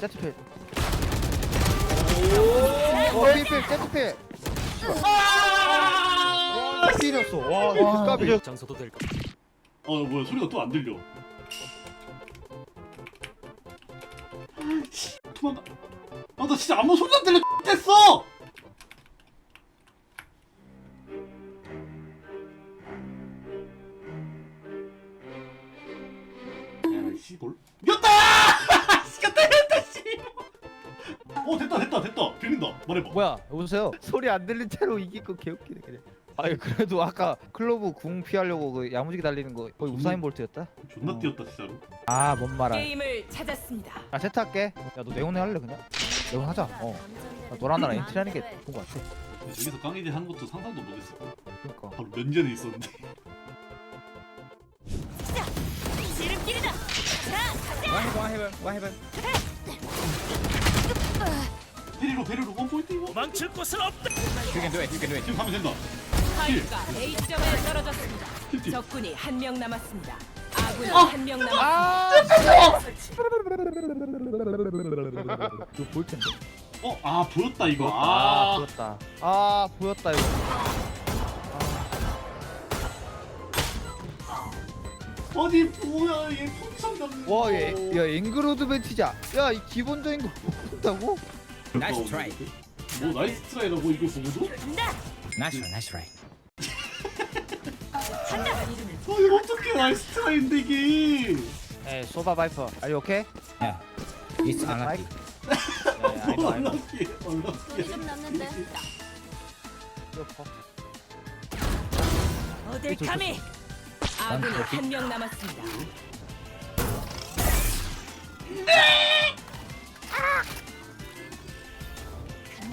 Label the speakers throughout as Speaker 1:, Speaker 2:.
Speaker 1: 제트필. 어 필필 제트필. 필이었어. 와 이거 까비
Speaker 2: 장소도 될까?
Speaker 3: 어 뭐야? 소리가 또 안 들려. 씨, 도망가 아나 진짜 아무 소리 안 들려. 됐어 들린다 말해봐
Speaker 1: 뭐야 여보세요? 소리 안 들린 채로 이길 거 개웃기네 그냥. 아니 그래도 아까 클로브 궁 피하려고 그 야무지게 달리는 거 거의 우사인 볼트였다?
Speaker 3: 존나 뛰었다 진짜로.
Speaker 1: 아 뭔 말아.
Speaker 4: 게임을 찾았습니다.
Speaker 1: 아 세트할게. 야 너 네온에 할래 그냥? 네온 하자. 어. 아, 너랑 나랑 엔트리 하는 게 좋은 거 같아.
Speaker 3: 여기서 깡이지 하는 것도 상상도 못했어
Speaker 1: 그러니까.
Speaker 3: 바로 면전에 있었는데.
Speaker 4: 지름길이다.
Speaker 3: 페리로 페리로. 원 포인트 이거?
Speaker 2: 도망칠 곳은 없다.
Speaker 3: 지금 가면 된다.
Speaker 4: 파이크가 A 지점에 떨어졌습니다.
Speaker 3: 힐티
Speaker 4: 적군이 한 명 남았습니다. 아군이 한 명 남았습니다.
Speaker 1: 아
Speaker 4: 설치.
Speaker 1: 이거 볼 텐데.
Speaker 3: 어아 보였다 이거.
Speaker 1: 아
Speaker 3: 아.
Speaker 1: 보였다. 아 보였다 이거.
Speaker 3: 아니 뭐야 얘 풍선 잡는
Speaker 1: 와 얘야 잉그로드 벤티자 야 이 기본적인 거 모른다고?
Speaker 3: 나이스 트라이 뭐 나이스 트라이라고 이거 보고도?
Speaker 5: Nice one, nice try.
Speaker 3: 아 이거 어떻게 나이스 트라이인데 이게
Speaker 1: 에이 소바 바이퍼 are you okay?
Speaker 5: Yeah. It's unlucky.
Speaker 1: know.
Speaker 3: 얼럭키 얼럭키
Speaker 4: 좀.
Speaker 1: 이거
Speaker 4: 어딜 감히? 아군이 한 명 남았습니다.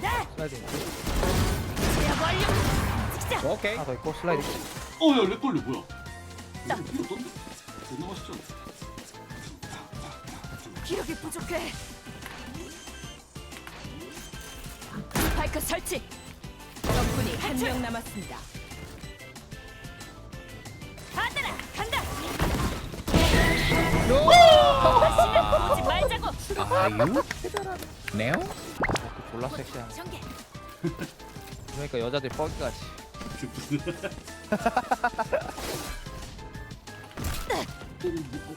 Speaker 1: 슬라이딩.
Speaker 5: Okay.
Speaker 1: 하나 더 있고 슬라이딩
Speaker 3: 어 야 렉 걸려 뭐야 이거 이거 어떤데? 존나 맛있잖아
Speaker 4: 기력이 부족해. 스파이크 설치. 적군이 한 명 남았습니다. 받아라 간다. 다시는 보지 말자고.
Speaker 5: Neo?
Speaker 1: 그 졸라 섹시한. 그러니까 여자들 뻐기같이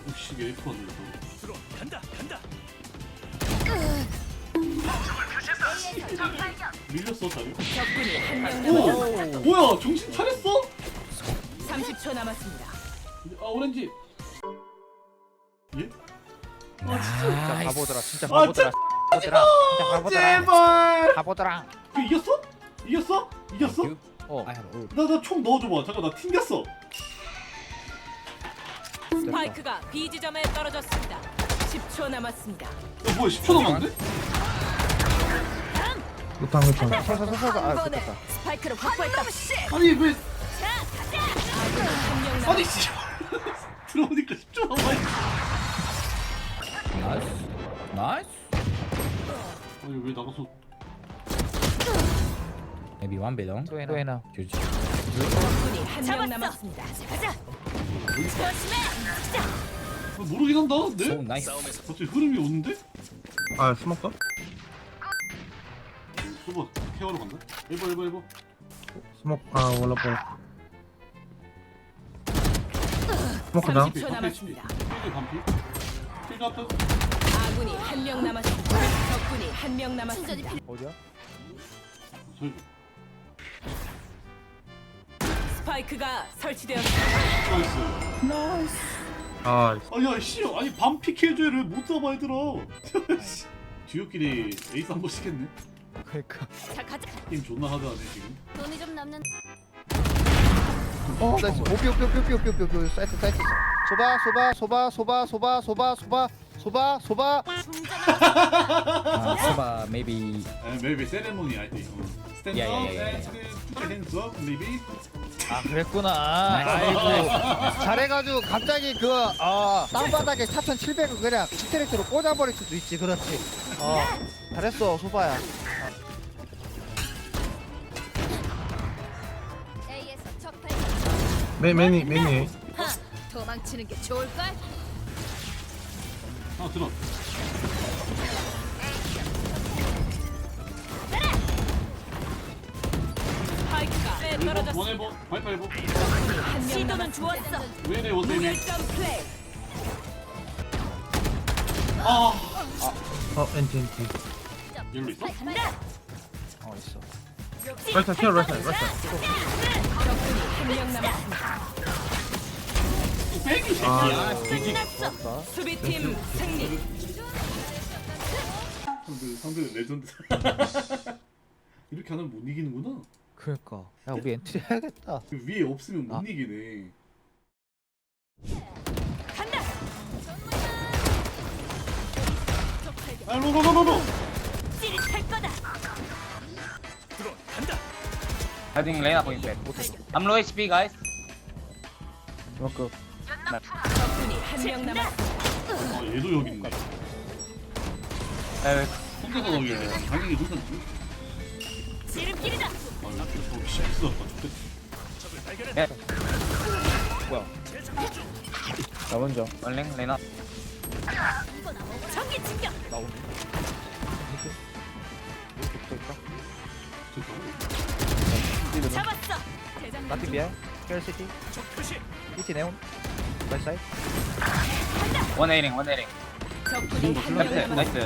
Speaker 3: 오씨 왜 왔는데. 밀렸어 자리
Speaker 4: 적군이 한명 남았습니다.
Speaker 3: 오 뭐야 정신 차렸어?
Speaker 4: 30초 남았습니다.
Speaker 3: 아 오렌지 예?
Speaker 1: 진짜
Speaker 5: Nice.
Speaker 1: 바보더라 진짜
Speaker 3: 아,
Speaker 1: 바보더라 바보더라 진짜 바보더라
Speaker 3: 제발
Speaker 1: 바보더라
Speaker 3: 그 이겼어? 이겼어? 이겼어?
Speaker 1: 어.
Speaker 3: 나 나 총 넣어줘봐 잠깐 나 튕겼어
Speaker 4: 스파이크가 B 지점에 떨어졌습니다. 10초 남았습니다.
Speaker 3: 야 뭐야 10초 남았는데?
Speaker 1: 서서서서 아
Speaker 4: 번에
Speaker 1: 됐다
Speaker 4: 스파이크를 확보했다.
Speaker 3: 아니 왜
Speaker 4: 한명
Speaker 3: 아니. 씨 들어오니까 10초 남아
Speaker 5: Nice. Nice.
Speaker 3: 아니 왜 나가서
Speaker 5: Maybe one below.
Speaker 1: 또 해나 또 해나
Speaker 5: GG.
Speaker 4: 적군이 한 명 남았습니다. 가자. 조심해.
Speaker 3: 아, 모르긴 한다 근데?
Speaker 5: So nice.
Speaker 2: 싸움에서
Speaker 3: 갑자기 흐름이 오는데?
Speaker 6: 아 스모커?
Speaker 3: 저거 케어로 간다? 1번 1번 1번
Speaker 6: 스모커 아 원러볼 스모커 다
Speaker 4: 30초 남았습니다.
Speaker 3: 필드 반피 필드 앞에
Speaker 4: 아군이 한 명 남았습니다. 적군이 한 명 남았습니다.
Speaker 1: 어디야?
Speaker 4: 스파이크가 설치되었습니다.
Speaker 3: 나이스
Speaker 6: 아
Speaker 3: 아야 씨 아니 반피 킬조이를 못 잡아 얘들아 씨. 뒤웃끼리 에이스 한 번씩 했네
Speaker 1: 그러니까
Speaker 4: 자, 가자.
Speaker 3: 게임 존나 하드하네 지금
Speaker 4: 돈이 좀 남는.
Speaker 1: 어 나이스 오삐 오삐 오삐 오삐 오삐 오삐오 사이트 사이트 소바 소바 소바 소바 소바 소바 소바 소바 소바.
Speaker 5: Uh, Soba, maybe.
Speaker 3: 아, maybe ceremony I think. stand
Speaker 5: Yeah,
Speaker 3: up
Speaker 5: yeah, yeah,
Speaker 3: and put your hands up maybe.
Speaker 1: 아 그랬구나. 아이고. 잘해가지고 갑자기 그 어 땅바닥에 4700을 그냥 스트레이트로 꽂아버릴 수도 있지 그렇지. 어 잘했어 소바야.
Speaker 6: 매니 매니
Speaker 4: 도망치는 게 좋을걸?
Speaker 3: 아 들어
Speaker 4: 떨어졌어?
Speaker 3: 원해보 와이파 해보.
Speaker 4: 시도는 좋았어.
Speaker 3: 왜내 원대미
Speaker 4: 무결점
Speaker 6: 아어 엔티 엔티
Speaker 3: 어?
Speaker 1: 있어.
Speaker 6: 라이터 튀어
Speaker 3: 라이터
Speaker 6: 아
Speaker 4: 끝났어. 수비팀 승리.
Speaker 3: 상대 상대 레전드 이렇게 하면 못 이기는구나
Speaker 1: 그러니까 야 우리 엔트리 해야겠다
Speaker 3: 그 위에 없으면 못
Speaker 1: 아.
Speaker 3: 이기네
Speaker 4: 간다.
Speaker 3: 아 로로로로로
Speaker 4: 찌릿할 거다.
Speaker 2: 드론 간다.
Speaker 5: Heading Lena going back. I'm low HP, guys.
Speaker 1: 이만큼
Speaker 4: 적군이 한 명 남았습니다.
Speaker 3: 아 얘도 여기 있네
Speaker 5: Uh,
Speaker 3: 혼자서 나오길래 당연히
Speaker 4: 지름길이다.
Speaker 3: 아 이렇게 저 실수 났다
Speaker 2: 발견했다.
Speaker 5: yeah.
Speaker 1: 뭐야. 나 먼저
Speaker 5: link, Lena.
Speaker 4: 전기 충격.
Speaker 1: 나오네 이렇게 붙어있다
Speaker 3: 됐다
Speaker 4: 잡았어. 대장
Speaker 1: 나티 비야 켈시티. 이티 네온 나이스 사이
Speaker 5: One airing, one airing.
Speaker 4: 적군이 남았습니다.
Speaker 5: nice.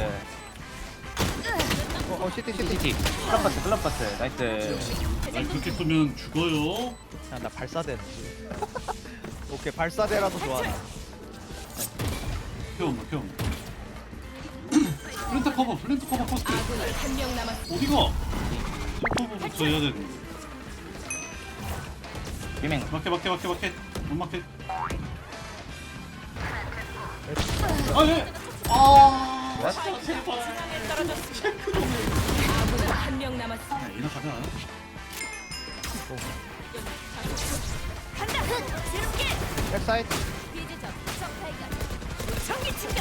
Speaker 1: 어, 어 시티 시티
Speaker 5: CT. 클럽 버스, 클럽 버스. Nice.
Speaker 3: 아니 그렇게 쏘면 죽어요
Speaker 1: 야 나 발사대는 오케이 발사대라도 좋아 나.
Speaker 3: 태엄마 태엄마 플랜트 커버 플랜트 커버 포스트
Speaker 4: 아군이 한명 남았습니다.
Speaker 3: 어디가 커버부터 해야 되는데
Speaker 5: Beaming.
Speaker 3: 마켓 마켓 마켓 마켓 못 마켓 아예 아
Speaker 5: What?
Speaker 3: 제발
Speaker 4: 중앙에 떨어졌습니다. 아군이 한명 남았습니다.
Speaker 3: 야 이나 가자
Speaker 4: 간다. 지름길.
Speaker 1: 백사이드
Speaker 4: 비즈점 적발견. 전기 충격.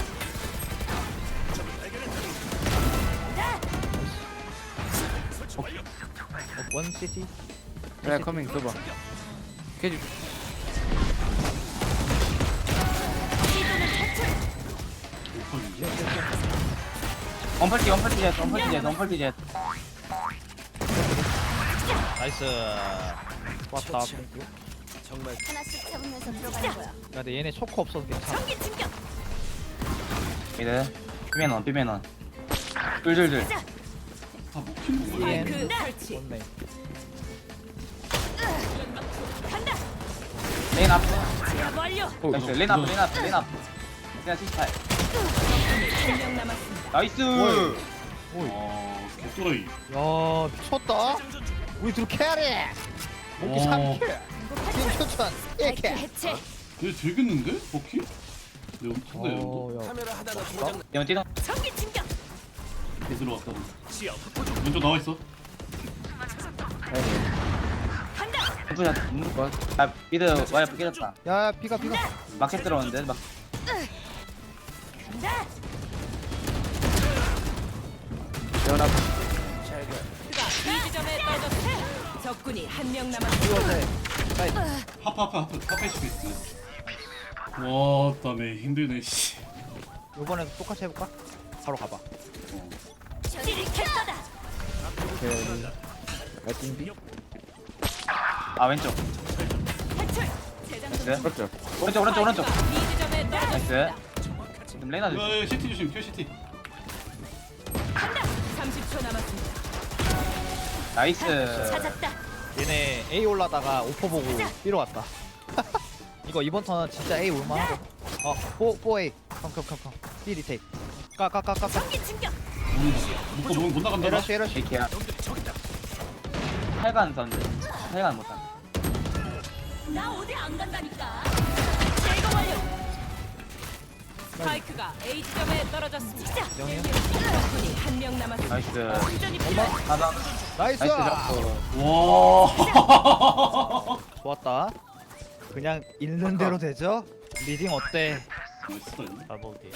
Speaker 2: 적을 발견했다.
Speaker 1: 어, 원 시티
Speaker 5: Yeah, party jet, one party jet, one party jet.
Speaker 1: 나이스 왔다
Speaker 4: 하나씩 잡으면서 들어가는 거야.
Speaker 1: 야 근데 얘네 초코 없어서 괜찮아
Speaker 4: 전기 충격.
Speaker 5: On, beaming on. 둘둘둘.
Speaker 3: 다 먹힌
Speaker 1: 예.
Speaker 4: 마이크 설치.
Speaker 1: 좋네.
Speaker 5: Lane up.
Speaker 4: 제압 완료.
Speaker 5: Up, lane up, lane up. Lane 68.
Speaker 4: 한명
Speaker 5: 나이스.
Speaker 3: 아 개또라이
Speaker 1: 야 미쳤다. 우리 둘 캐리 목기
Speaker 3: 어.
Speaker 1: 3킬 팀 추천
Speaker 4: 마이크
Speaker 1: 1킬
Speaker 4: 해체.
Speaker 3: 얘 되겠는데? 버키? 내 엄청나 얘도
Speaker 1: 어야
Speaker 2: 카메라 하나가 고장.
Speaker 5: Demon 뛰어.
Speaker 4: 전기 충격.
Speaker 3: 개 들어왔다
Speaker 2: 시야 확보 중.
Speaker 3: 왼쪽 나와있어
Speaker 4: 간다.
Speaker 5: 푸푸샷. 아, 미드 와이프 깨졌다.
Speaker 1: 야 비가 비가
Speaker 5: 마켓 들어오는데 막.
Speaker 4: 간다.
Speaker 1: 연합
Speaker 4: B 지점에 떨어졌습니다. 적군이 한명
Speaker 1: 사이드
Speaker 3: 하프 하프 하프 하프 HP 있어 와 땀에 힘들네 씨
Speaker 1: 요번에도 똑같이 해볼까? 바로 가봐
Speaker 4: 찌릿했다.
Speaker 5: 아 왼쪽.
Speaker 4: 탈출. 재장전
Speaker 5: 나이스. 오른쪽 오른쪽 오른쪽.
Speaker 4: B 떨어졌습니다.
Speaker 5: 나이스. 좀 레나 주.
Speaker 3: 야, 야, CT 조심 켜 CT
Speaker 4: 간다. 30초 남았습니다.
Speaker 5: 나이스.
Speaker 4: 찾았다.
Speaker 1: 얘네 A 올라다가 오퍼 보고 B로 왔다 이거 이번 턴은 진짜 A 올만하고 어 4, 4A 컴컴컴컴 B 리테이크 까까까까 까
Speaker 4: 전기 충격.
Speaker 3: 묶어 못 나간다 나
Speaker 1: 에러시 에러시
Speaker 5: 이렇게야.
Speaker 2: 놈들이 적이다.
Speaker 5: 8간 던데. 8간 못한.
Speaker 4: 나 어디 안 간다니까. 스파이크가 A 지점에 떨어졌습니다.
Speaker 1: 영이요?
Speaker 4: 적군이 한 명 남았습니다.
Speaker 5: 나이스.
Speaker 4: 충전이
Speaker 5: 가자.
Speaker 1: 나이스
Speaker 5: 나이스 잡고.
Speaker 3: 와
Speaker 1: 좋았다 그냥 있는 대로 되죠? 리딩 어때?
Speaker 3: 이거
Speaker 1: 가보게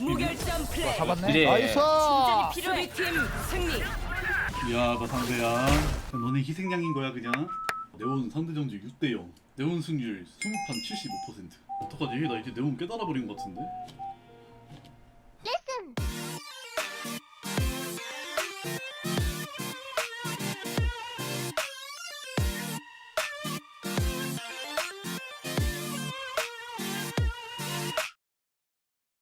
Speaker 4: 무결점 플레이.
Speaker 1: 잡았네
Speaker 5: 그래.
Speaker 1: 나이스
Speaker 4: 충전이 필요해. 수비팀 승리.
Speaker 3: 미안하다 상대야 너네 희생양인 거야 그냥 네온 상대 전지 6대 0 네온 승률 20판 75% 어떡하지? 나 이제 네온 깨달아 버린 것 같은데